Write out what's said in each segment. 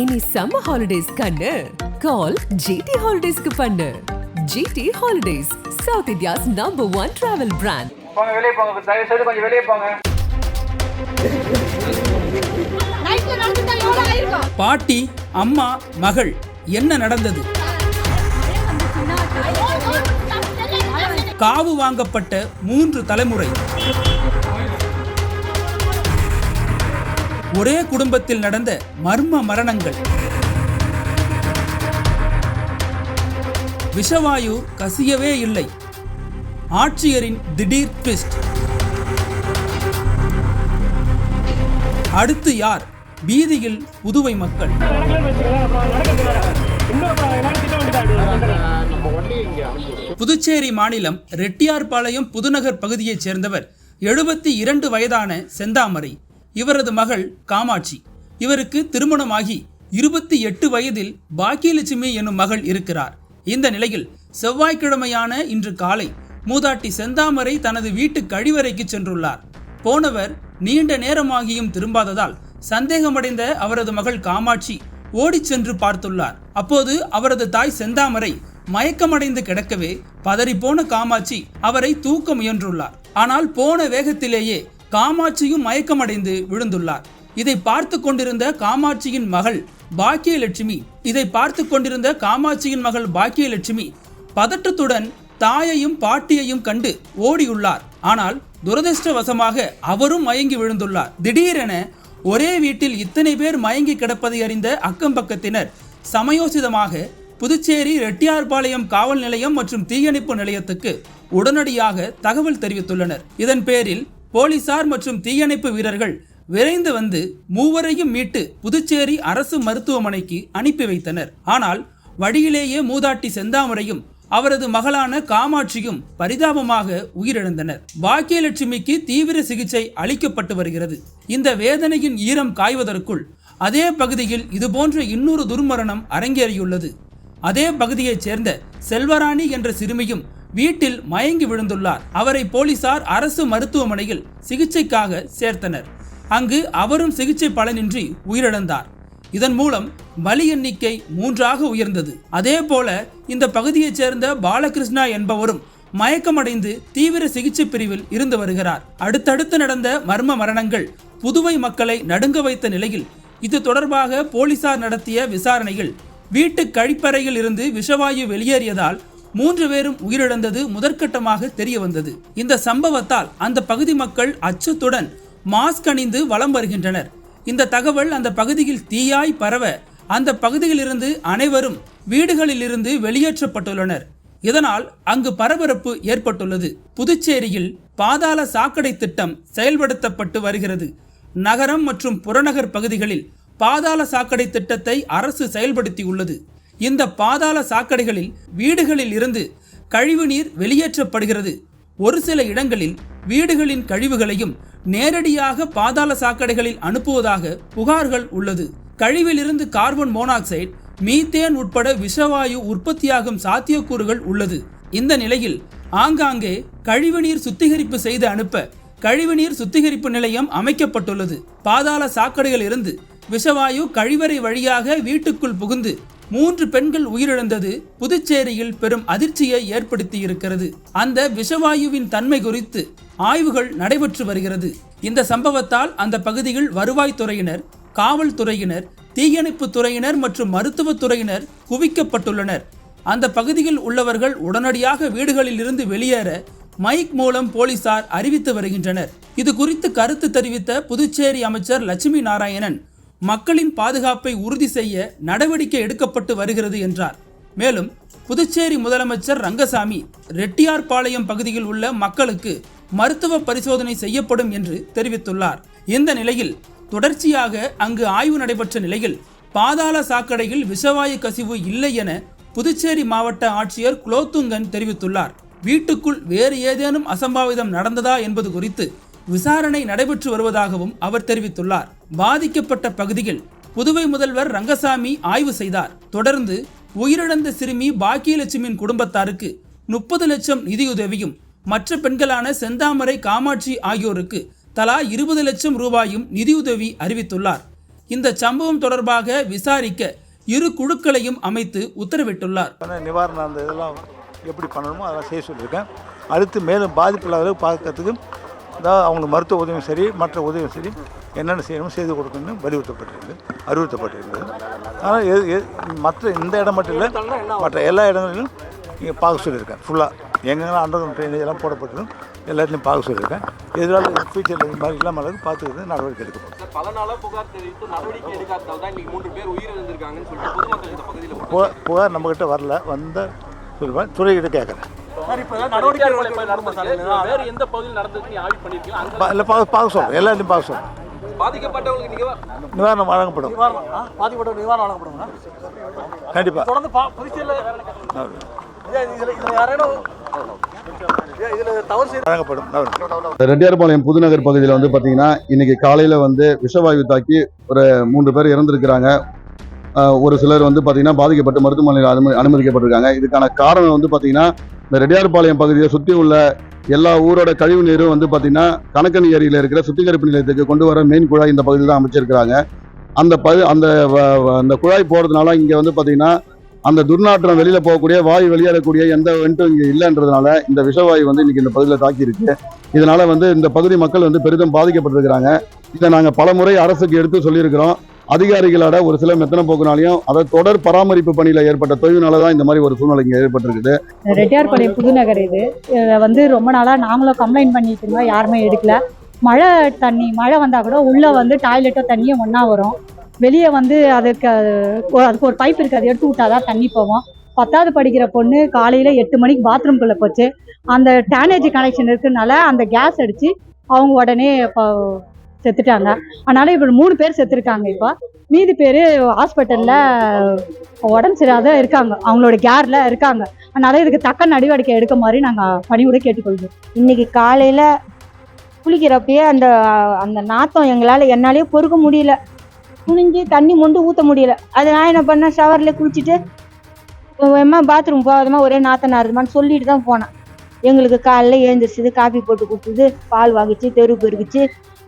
இனி summer holidays கண்ணு. கால் GT ஹாலிடேஸ்க்கு பண்ணு. GT holidays south India's number one travel brand போங்க வெளியே போங்க தயவு செய்து கொஞ்சம் வெளியே போங்க. பாட்டி அம்மா மகள் என்ன நடந்தது? காவு வாங்கப்பட்ட மூன்று தலைமுறை. ஒரே குடும்பத்தில் நடந்த மர்ம மரணங்கள். விஷவாயு கசியவே இல்லை. ஆட்சியரின் திடீர் ட்விஸ்ட் அடுத்து யார்? வீதியில் புதுவை மக்கள். புதுச்சேரி மாநிலம் ரெட்டியார்பாளையம் புதுநகர் பகுதியைச் சேர்ந்தவர் எழுபத்தி இரண்டு வயதான செந்தாமரை. இவரது மகள் காமாட்சி. இவருக்கு திருமணமாகி இருபத்தி எட்டு வயதில் பாக்கியலட்சுமி என்னும் மகள் இருக்கிறார். இந்த நிலையில் செவ்வாய்க்கிழமையான இன்று காலை மூதாட்டி செந்தாமரை தனது வீட்டு கழிவறைக்கு சென்றுள்ளார். போனவர் நீண்ட நேரமாகியும் திரும்பாததால் சந்தேகமடைந்த அவரது மகள் காமாட்சி ஓடிச் சென்று பார்த்துள்ளார். அப்போது அவரது தாய் செந்தாமரை மயக்கமடைந்து கிடக்கவே பதறிப்போன காமாட்சி அவரை தூக்க முயன்றுள்ளார். ஆனால் போன வேகத்திலேயே காமாட்சியும் மயக்கமடைந்து விழுந்துள்ளார். இதை பார்த்து கொண்டிருந்த காமாட்சியின் மகள் பாக்கியலட்சுமி இதை பார்த்து கொண்டிருந்த காமாட்சியின் மகள் பாக்கியலட்சுமி பதட்டத்துடன் தாயையும் பாட்டியையும் கண்டு ஓடியுள்ளார். ஆனால் துரதிர்ஷ்டவசமாக அவரும் மயங்கி விழுந்துள்ளார். திடீரென ஒரே வீட்டில் இத்தனை பேர் மயங்கி கிடப்பதை அறிந்த அக்கம் பக்கத்தினர் சமயோசிதமாக புதுச்சேரி ரெட்டியார்பாளையம் காவல் நிலையம் மற்றும் தீயணைப்பு நிலையத்துக்கு உடனடியாக தகவல் தெரிவித்துள்ளனர். இதன் பேரில் போலீசார் மற்றும் தீயணைப்பு வீரர்கள் விரைந்து வந்து மூவரையும் மீட்டு புதுச்சேரி அரசு மருத்துவமனைக்கு அனுப்பி வைத்தனர். ஆனால் வழியிலேயே மூதாட்டி செந்தாமரையும் அவரது மகளான காமாட்சியும் பரிதாபமாக உயிரிழந்தனர். பாக்கியலட்சுமிக்கு தீவிர சிகிச்சை அளிக்கப்பட்டு வருகிறது. இந்த வேதனையின் ஈரம் காய்வதற்குள் அதே பகுதியில் இதுபோன்ற இன்னொரு துர்மரணம் அரங்கேறியுள்ளது. அதே பகுதியைச் சேர்ந்த செல்வராணி என்ற சிறுமியும் வீட்டில் மயங்கி விழுந்துள்ளார். அவரை போலீசார் அரசு மருத்துவமனையில் சிகிச்சைக்காக சேர்த்தனர். அங்கு அவரும் சிகிச்சை பலனின்றி உயிரிழந்தார். இதன் மூலம் பலி எண்ணிக்கை மூன்றாக உயர்ந்தது. அதே போல இந்த பகுதியைச் சேர்ந்த பாலகிருஷ்ணா என்பவரும் மயக்கமடைந்து தீவிர சிகிச்சை பிரிவில் இருந்து வருகிறார். அடுத்தடுத்து நடந்த மர்ம மரணங்கள் புதுவை மக்களை நடுங்க வைத்த நிலையில் இது தொடர்பாக போலீசார் நடத்திய விசாரணையில் வீட்டு கழிப்பறையில் இருந்து விஷவாயு வெளியேறியதால் மூன்று பேரும் உயிரிழந்தது முதற்கட்டமாக தெரிய வந்தது இந்த சம்பவத்தால் அந்த பகுதி மக்கள் அச்சத்துடன் மாஸ்க் அணிந்து வலம் வருகின்றனர். இந்த தகவல் அந்த பகுதியில் தீயாய் பரவ அந்த பகுதியிலிருந்து அனைவரும் வீடுகளிலிருந்து வெளியேற்றப்பட்டுள்ளனர். இதனால் அங்கு பரபரப்பு ஏற்பட்டுள்ளது. புதுச்சேரியில் பாதாள சாக்கடை திட்டம் செயல்படுத்தப்பட்டு வருகிறது. நகரம் மற்றும் புறநகர் பகுதிகளில் பாதாள சாக்கடை திட்டத்தை அரசு செயல்படுத்தியுள்ளது. இந்த பாதாள சாக்கடைகளில் வீடுகளில் இருந்து கழிவுநீர் வெளியேற்றப்படுகிறது. ஒரு சில இடங்களில் வீடுகளின் கழிவுகளையும் நேரடியாக பாதாள சாக்கடைகளில் அனுப்புவதாக புகார்கள் உள்ளது. கழிவிலிருந்து கார்பன் மோனாக்சைடு மீத்தேன் உட்பட விஷவாயு உற்பத்தியாகும் சாத்தியக்கூறுகள் உள்ளது. இந்த நிலையில் ஆங்காங்கே கழிவுநீர் சுத்திகரிப்பு செய்து அனுப்ப கழிவுநீர் சுத்திகரிப்பு நிலையம் அமைக்கப்பட்டுள்ளது. பாதாள சாக்கடையில் இருந்து விஷவாயு கழிவறை வழியாக வீட்டுக்குள் புகுந்து மூன்று பெண்கள் உயிரிழந்தது. புதுச்சேரியில் பெரும் அதிர்ச்சியை ஏற்படுத்தி இருக்கிறது அந்த விஷவாயுவின் தன்மை குறித்து ஆய்வுகள் நடைபெற்று வருகிறது. இந்த சம்பவத்தால் அந்த பகுதியில் வருவாய்த்துறையினர் காவல்துறையினர் தீயணைப்பு துறையினர் மற்றும் மருத்துவத் துறையினர் குவிக்கப்பட்டுள்ளனர். அந்த பகுதியில் உள்ளவர்கள் உடனடியாக வீடுகளில் இருந்து வெளியேற மைக் மூலம் போலீசார் அறிவித்து வருகின்றனர். இது குறித்து கருத்து தெரிவித்த புதுச்சேரி அமைச்சர் லட்சுமி நாராயணன் மக்களின் பாதுகாப்பை உறுதி செய்ய நடவடிக்கை எடுக்கப்பட்டு வருகிறது என்றார். மேலும் புதுச்சேரி முதலமைச்சர் ரங்கசாமி ரெட்டியார்பாளையம் பகுதியில் உள்ள மக்களுக்கு மருத்துவ பரிசோதனை செய்யப்படும் என்று தெரிவித்துள்ளார். இந்த நிலையில் தொடர்ச்சியாக அங்கு ஆய்வு நடைபெற்ற நிலையில் பாதாள சாக்கடையில் விஷவாயு கசிவு இல்லை என புதுச்சேரி மாவட்ட ஆட்சியர் குலோத்துங்கன் தெரிவித்துள்ளார். வீட்டுக்குள் வேறு ஏதேனும் அசம்பாவிதம் நடந்ததா என்பது குறித்து விசாரணை நடைபெற்று வருவதாகவும் அவர் தெரிவித்துள்ளார். பாதிக்கப்பட்ட பகுதியில் புதுவை முதல்வர் ரங்கசாமி ஆய்வு செய்தார். தொடர்ந்து உயிரிழந்த சிறுமி பாக்கியலட்சுமியின் குடும்பத்தாருக்கு முப்பது லட்சம் நிதியுதவியும் மற்ற பெண்களான செந்தாமரை காமாட்சி ஆகியோருக்கு தலா இருபது லட்சம் ரூபாயும் நிதியுதவி அறிவித்துள்ளார். இந்த சம்பவம் தொடர்பாக விசாரிக்க இரு குழுக்களையும் அமைத்து உத்தரவிட்டுள்ளார். நிவாரணம் அந்த இதெல்லாம் எப்படி பண்ணணுமோ அதெல்லாம் செய்ய சொல்லியிருக்கேன். அடுத்து மேலும் பாதிப்பு பார்க்கறதுக்கு அதாவது அவங்களுக்கு மருத்துவ உதவியும் சரி மற்ற உதவியும் சரி என்னென்ன செய்யணுமோ செய்து கொடுக்கணும்னு வலியுறுத்தப்பட்டிருக்குது அறிவுறுத்தப்பட்டிருக்குது. ஆனால் எது எது மற்ற இந்த இடம் மட்டும் இல்லை மற்ற எல்லா இடங்களிலும் இங்கே பார்க்க சொல்லியிருக்கேன். ஃபுல்லாக எங்கெங்கெல்லாம் அண்டர் ட்ரைனேஜ் எல்லாம் போடப்பட்டிருக்கும் எல்லாத்துலையும் பார்க்க சொல்லியிருக்கேன். எதிரால ஃபியூச்சரில் இந்த மாதிரி இல்லாமல் அளவுக்கு பார்த்துக்கிறது நடவடிக்கை எடுக்கப்படும் பல புகார் தெரிவித்து நடவடிக்கை எடுக்காததால் தான் இன்னைக்கு மூன்று பேர் உயிரிழந்திருக்காங்கன்னு சொல்லிட்டு பொதுமக்கள் இந்த பகுதியில் புகார் புகார் நம்மக்கிட்ட வரல வந்த சொல்லுவேன் துறைகிட்ட கேட்குறேன். வேறு எந்த பகுதியில் நடந்ததுன்னு ஆய்வு பார்க்க எல்லாத்தையும் பார்க்க பாதிக்கப்பட்டவங்களுக்கு நிவாரணம் வழங்கப்படும். பாதிக்கப்பட்ட நிவாரணம் கண்டிப்பாக தொடர்ந்து வழங்கப்படும். ரெட்டியார்பாளையம் புதுநகர் பகுதியில் வந்து பார்த்தீங்கன்னா இன்னைக்கு காலையில் வந்து விஷவாயு தாக்கி ஒரு மூன்று பேர் இறந்துருக்கிறாங்க. ஒரு சிலர் வந்து பார்த்தீங்கன்னா பாதிக்கப்பட்டு மருத்துவமனையில் அனுமதி அனுமதிக்கப்பட்டிருக்காங்க. இதுக்கான காரணம் வந்து பார்த்தீங்கன்னா இந்த ரெட்டியார்பாளையம் பகுதியை சுற்றி உள்ள எல்லா ஊரோட கழிவு நீரும் வந்து பார்த்தீங்கன்னா கணக்கணி ஏரியில் இருக்கிற சுத்திகரிப்பு நிலையத்துக்கு கொண்டு வர மெயின் குழாய் இந்த பகுதியில் தான் அமைச்சிருக்கிறாங்க. அந்த பகு அந்த வ- அந்த குழாய் போகிறதுனால இங்கே வந்து பார்த்தீங்கன்னா அந்த துர்நாற்றம் வெளியில் போகக்கூடிய வாயு வெளியேறக்கூடிய எந்த வெண்ட்டும் இங்கே இல்லைன்றதுனால இந்த விஷவாயு வந்து இன்றைக்கி இந்த பகுதியில் தாக்கியிருக்கு. இதனால் வந்து இந்த பகுதி மக்கள் வந்து பெரிதும் பாதிக்கப்பட்டிருக்கிறாங்க. இதை நாங்கள் பல முறை அரசுக்கு எடுத்து சொல்லியிருக்கிறோம். அதிகாரிகளோட ஒரு சில மெத்தனை போக்குனாலையும் அதை தொடர் பராமரிப்பு பணியில் ஏற்பட்ட தொய்வுனால தான் இந்த மாதிரி ஒரு சூழ்நிலை இங்கே ஏற்பட்டிருக்குது. ரெட்டியார்பாளையம் புதுநகர் இது. இதை வந்து ரொம்ப நாளாக நாங்களும் கம்ப்ளைண்ட் பண்ணிட்டு இருந்தோம் யாருமே எடுக்கல. மழை தண்ணி மழை வந்தால் கூட உள்ளே வந்து டாய்லெட்டோ தண்ணியும் ஒன்றா வரும். வெளியே வந்து அதுக்கு அதுக்கு ஒரு பைப் இருக்குது அதை எடுத்து விட்டாதான் தண்ணி போவோம் பத்தாவது படிக்கிற பொண்ணு காலையில் எட்டு மணிக்கு பாத்ரூம்குள்ளே போச்சு. அந்த டேனேஜ் கனெக்ஷன் இருக்குனால அந்த கேஸ் அடித்து அவங்க உடனே இப்போ செத்துட்டாங்க. அதனால இப்போ மூணு பேர் செத்துருக்காங்க இப்போ. மீதி பேர் ஹாஸ்பிட்டலில் உடம்பு சரியாத இருக்காங்க. அவங்களோட கேரில் இருக்காங்க. அதனால இதுக்கு தக்க நடவடிக்கை எடுக்க மாதிரி நாங்கள் பணிவுரை கேட்டுக்கொள்கிறோம். இன்னைக்கு காலையில் குளிக்கிறப்பயே அந்த அந்த நாத்தம் எங்களால் என்னாலேயே பொறுக்க முடியல. குனிஞ்சு தண்ணி மொண்டு ஊற்ற முடியல. அது நான் என்ன பண்ணேன்? ஷவரில் குளிச்சுட்டு அம்மா பாத்ரூம் போகாதமா ஒரே நாத்தம் நாருதுமான்னு சொல்லிட்டு தான் போனேன். எங்களுக்கு காலைல எழுந்திரிச்சது காஃபி போட்டு கொடுத்தது பால் வாங்கிச்சு தெரு பெருக்குச்சு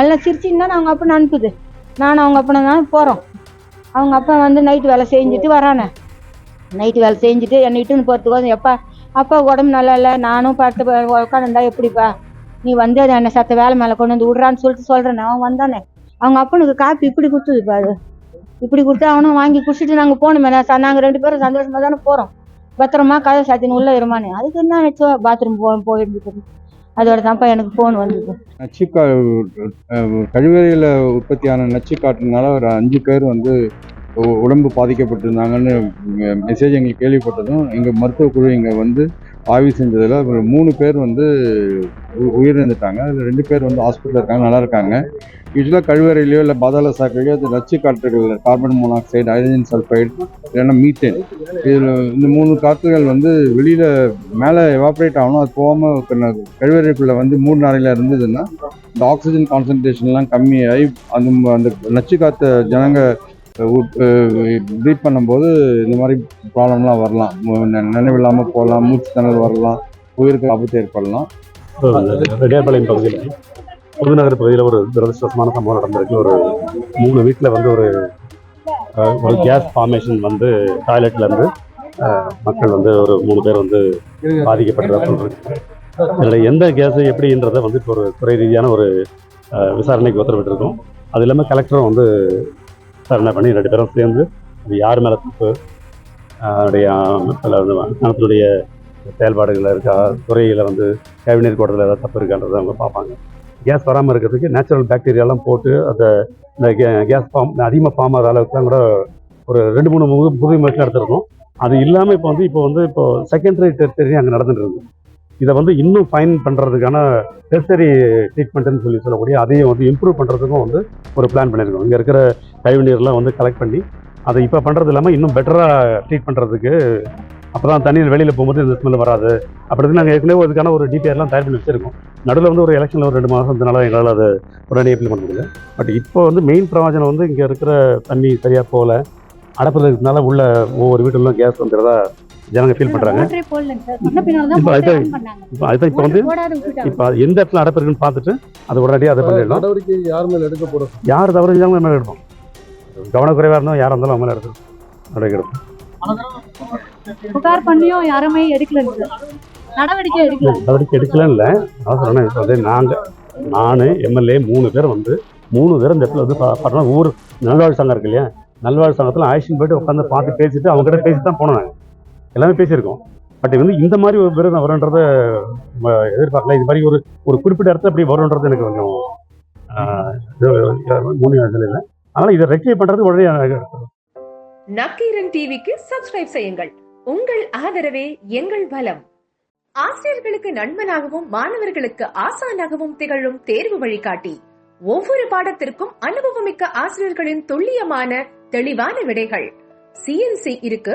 எல்லாம் சிரிச்சின்னு தான் அவங்க அப்பனை அனுப்புது. நானும் அவங்க அப்பனை தான் போகிறோம் அவங்க அப்பா வந்து நைட்டு வேலை செஞ்சுட்டு வரானே. நைட்டு வேலை செஞ்சுட்டு என்னை இட்டுன்னு போகிறதுக்கு எப்பா அப்பா உடம்பு நல்லா இல்லை. நானும் பார்த்து உட்காந்துருந்தா எப்படிப்பா? நீ வந்து அதை என்னை சத்த வேலை மேலே கொண்டு வந்து விடுறான்னு சொல்லிட்டு சொல்கிறேன் அவன் வந்தானே. அவங்க அப்பனுக்கு காப்பி இப்படி கொடுத்துதுப்பா அது இப்படி கொடுத்து அவனும் வாங்கி குடிச்சிட்டு நாங்கள் போகணுமே நாங்கள் ரெண்டு பேரும் சந்தோஷமாக தானே போகிறோம் பத்திரமா கதை சாத்தின்னு உள்ள இருமானே அதுக்கு என்ன வச்சோ பாத்ரூம் போ போயிட்டு அதோட தான்ப்பா எனக்கு ஃபோன் வந்தது. நச்சுக்கா கழிவறையில் உற்பத்தியான நச்சு காட்டுனால ஒரு அஞ்சு பேர் வந்து உடம்பு பாதிக்கப்பட்டிருந்தாங்கன்னு மெசேஜ் எங்களுக்கு கேள்விப்பட்டதும் எங்கள் மருத்துவ குழு இங்கே வந்து ஆய்வு செஞ்சதில் ஒரு மூணு பேர் வந்து உ- உயிரிழந்துட்டாங்க. அதில் ரெண்டு பேர் வந்து ஹாஸ்பிட்டலில் இருக்காங்க நல்லா இருக்காங்க. யூஸ்வலாக கழிவறையிலையோ இல்லை பாதாள சாக்கடையோ அது நச்சு காற்றுகள் கார்பன் மோனாக்சைடு ஹைட்ரஜன் சல்ஃபைடு இல்லைன்னா மீத்தேன் இதில் இந்த மூணு காற்றுகள் வந்து வெளியில் மேலே எவாப்ரேட் ஆகணும். அது போகாமல் கழிவறைக்குள்ளே வந்து மூணு நாளையில் இருந்ததுன்னா இந்த ஆக்சிஜன் கான்சன்ட்ரேஷன்லாம் கம்மியாகி அந்த அந்த நச்சு காற்ற ஜனங்கள் ப்ரீத் பண்ணும்போது இந்த மாதிரி ப்ராப்ளம்லாம் வரலாம். நினைவில்லாமல் போகலாம் மூச்சு திணறல் வரலாம் உயிருக்கு ஆபத்து ஏற்படலாம். ரெடியார்பாளையம் பகுதியில் புதுநகர் பகுதியில் ஒரு துரதிருஷ்டமான சம்பவம் நடந்திருக்கு. ஒரு மூணு வீட்டில் வந்து ஒரு ஒரு கேஸ் ஃபார்மேஷன் வந்து டாய்லெட்லேருந்து மக்கள் வந்து ஒரு மூணு பேர் வந்து பாதிக்கப்பட்டதாக சொல்கிறாங்க இதில் எந்த கேஸு எப்படின்றத வந்து இப்போ ஒரு துறை ரீதியான ஒரு விசாரணைக்கு உத்தரவிட்டிருக்கோம். அது இல்லாமல் கலெக்டரும் வந்து விசாரணை பண்ணி ரெண்டு பேரும் சேர்ந்து அது யார் மேலே தப்பு அஹ், அதனுடைய செயல்பாடுகளில் இருக்கா துறையில் வந்து கேபினட் கோட்டத்தில் ஏதாவது தப்பு இருக்கான்றதை அவங்க பார்ப்பாங்க. கேஸ் வராமல் இருக்கிறதுக்கு நேச்சுரல் பாக்டீரியாலாம் போட்டு அதை இந்த கேஸ் ஃபார்ம் அதிகமாக ஃபார்ம் ஆகிற அளவுக்குலாம் கூட ஒரு ரெண்டு மூணு புது புது முயற்சி நடத்திருக்கோம். அது இல்லாமல் இப்போ வந்து இப்போ வந்து இப்போ செகண்டரி டெரிட்டரி அங்கே நடந்துட்டு இருக்கு. இதை வந்து இன்னும் ஃபைன் பண்ணுறதுக்கான டெரிட்டரி ட்ரீட்மெண்ட்னு சொல்லி சொல்லக்கூடிய அதையும் வந்து இம்ப்ரூவ் பண்ணுறதுக்கும் வந்து ஒரு பிளான் பண்ணியிருக்கோம். இங்கே இருக்கிற கழிவு நீர்லாம் வந்து கலெக்ட் பண்ணி அதை இப்போ பண்ணுறது இல்லாமல் இன்னும் பெட்டராக ட்ரீட் பண்ணுறதுக்கு அப்போ தான் தண்ணீர் வெளியில் போகும்போது இந்த ஸ்மெல் வராது. அப்படி நாங்கள் ஏற்கனவே அதுக்கான ஒரு டிபிஆர்லாம் தயார் பண்ணி வச்சிருக்கோம். நடுவில் வந்து ஒரு எலெக்ஷனில் ஒரு ரெண்டு மாதம் இருந்தனால எங்களால் அதை உடனே இம்ப்ளிமெண்ட் பண்ண முடியல. பட் இப்போ வந்து மெயின் பிரயோஜனம் வந்து இங்கே இருக்கிற தண்ணி சரியாக போகல. அடப்பில் இருக்கிறதுனால உள்ள ஒவ்வொரு வீட்டிலும் கேஸ் வந்துடுறதா ஜனங்க ஃபீல் பண்ணுறாங்க மோட்டரே போடலைங்க சார் சொன்ன பின்னால தான் இப்போ அதுதான் இப்போ அதுதான் இப்போ வந்து இப்போ எந்த இடத்துல அடப்பு இருக்குன்னு பார்த்துட்டு அது உடனடியாக அதை பண்ணிடலாம் நடவடிக்கை யார் மேல எடுக்க போறோம்? யார் தவறு செஞ்சாலும் நம்ம எடுப்போம். கவனக்குறைவாக இருந்தோம் யாராக இருந்தாலும் அவங்க எடுத்து நடவடிக்கை எடுப்போம் புகார் பண்ணியும் யாருமே எடுக்கல சார் நடவடிக்கை எடுக்கல. நடவடிக்கை எடுக்கலன்னு இல்லை. நான் சொன்னேன் வந்து நாங்கள் நான் எம்எல்ஏ மூணு பேர் வந்து மூணு பேர் இந்த இடத்துல வந்து பார்த்தோம்னா ஊர் நல்வாழ் சங்கம் இருக்கு இல்லையா? நல்வாழ் சங்கத்தில் ஆக்ஷன் போயிட்டு உட்காந்து பார்த்து பேசிட்டு அவங்க கிட்ட பேசி தான் போனோம் நாங்கள் எல்லாமே பேசியிருக்கோம். பட் வந்து இந்த மாதிரி ஒரு விருதம் வரும்ன்றத எதிர்பார்க்கல. இது மாதிரி ஒரு ஒரு குறிப்பிட்ட இடத்துல அப்படி வரும்ன்றது எனக்கு கொஞ்சம் ஆஹ், இது மூணு இல்லை. அதனால் இதை ரெக்டிஃபை பண்ணுறது உடனே நக்கீரன் டிவிக்கு சப்ஸ்கிரைப் செய்யுங்கள். உங்கள் ஆதரவே எங்கள் பலம் ஆசிரியர்களுக்கு நண்பனாகவும் மாணவர்களுக்கு ஆசானாகவும் திகழும் தேர்வு வழிகாட்டி. ஒவ்வொரு பாடத்திற்கும் அனுபவமிக்க ஆசிரியர்களின் துல்லியமான தெளிவான விடைகள். சிஎன்சி இருக்கு.